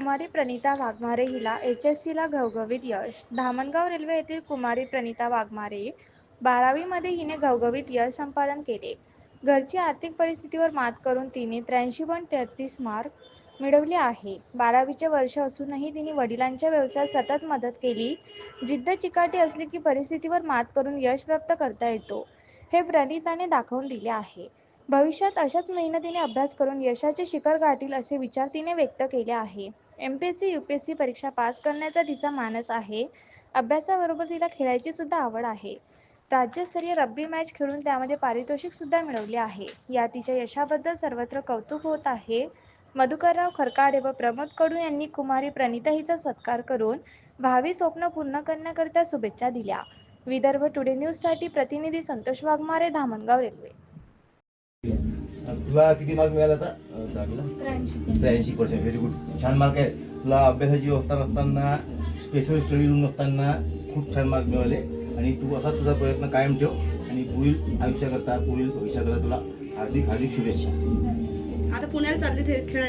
कुमारी प्रणिता वाघमारे हिला H S सीला घवघवीत यश. धामणगाव रेल्वे येथील कुमारी प्रणिता वाघमारे बारावीमध्ये हिने घवघवीत यश संपादन केले. घरची आर्थिक परिस्थितीवर मात करून तिने त्र्याऐंशी पॉईंट तेहतीस मार्क मिळवले आहे. बारावीचे वर्ष असूनही तिने वडिलांच्या व्यवसायात सतत मदत केली. जिद्द चिकाटी असली की परिस्थितीवर मात करून यश प्राप्त करता येतो हे प्रणिताने दाखवून दिले आहे. भविष्यात अशाच मेहनतीने अभ्यास करून यशाचे शिखर गाठील असे विचार तिने व्यक्त केले आहे. M P S C U P S C परीक्षा पास करण्याचा तिचा मानस आहे. अभ्यासाबरोबर तिला खेळायची सुद्धा आवड आहे. राज्यस्तरीय रब्बी मॅच खेळून त्यामध्ये पारितोषिक सुद्धा मिळवले आहे. या तिच्या यशाबद्दल सर्वत्र कौतुक होत आहे. मधुकरराव खरकाडे व प्रमोद कडू यांनी कुमारी प्रणिता हिचा सत्कार करून भावी स्वप्न पूर्ण करण्याकरिता शुभेच्छा दिल्या. विदर्भ टुडे न्यूजसाठी प्रतिनिधी संतोष वाघमारे धामणगाव रेल्वे. तुला किती मार्क मिळाला दहावीला त्र्याऐंशी. पर्सेंट व्हेरी गुड छान मार्क आहे. तुला अभ्यासाची व्यवस्था नसताना स्पेशल स्टडी रूम नसताना खूप छान मार्क मिळाले. आणि तू असा तुझा प्रयत्न कायम ठेव आणि पुढील आयुष्याकरता पुढील भविष्याकरता तुला हार्दिक हार्दिक शुभेच्छा. आता पुण्याला चालले खेळायला.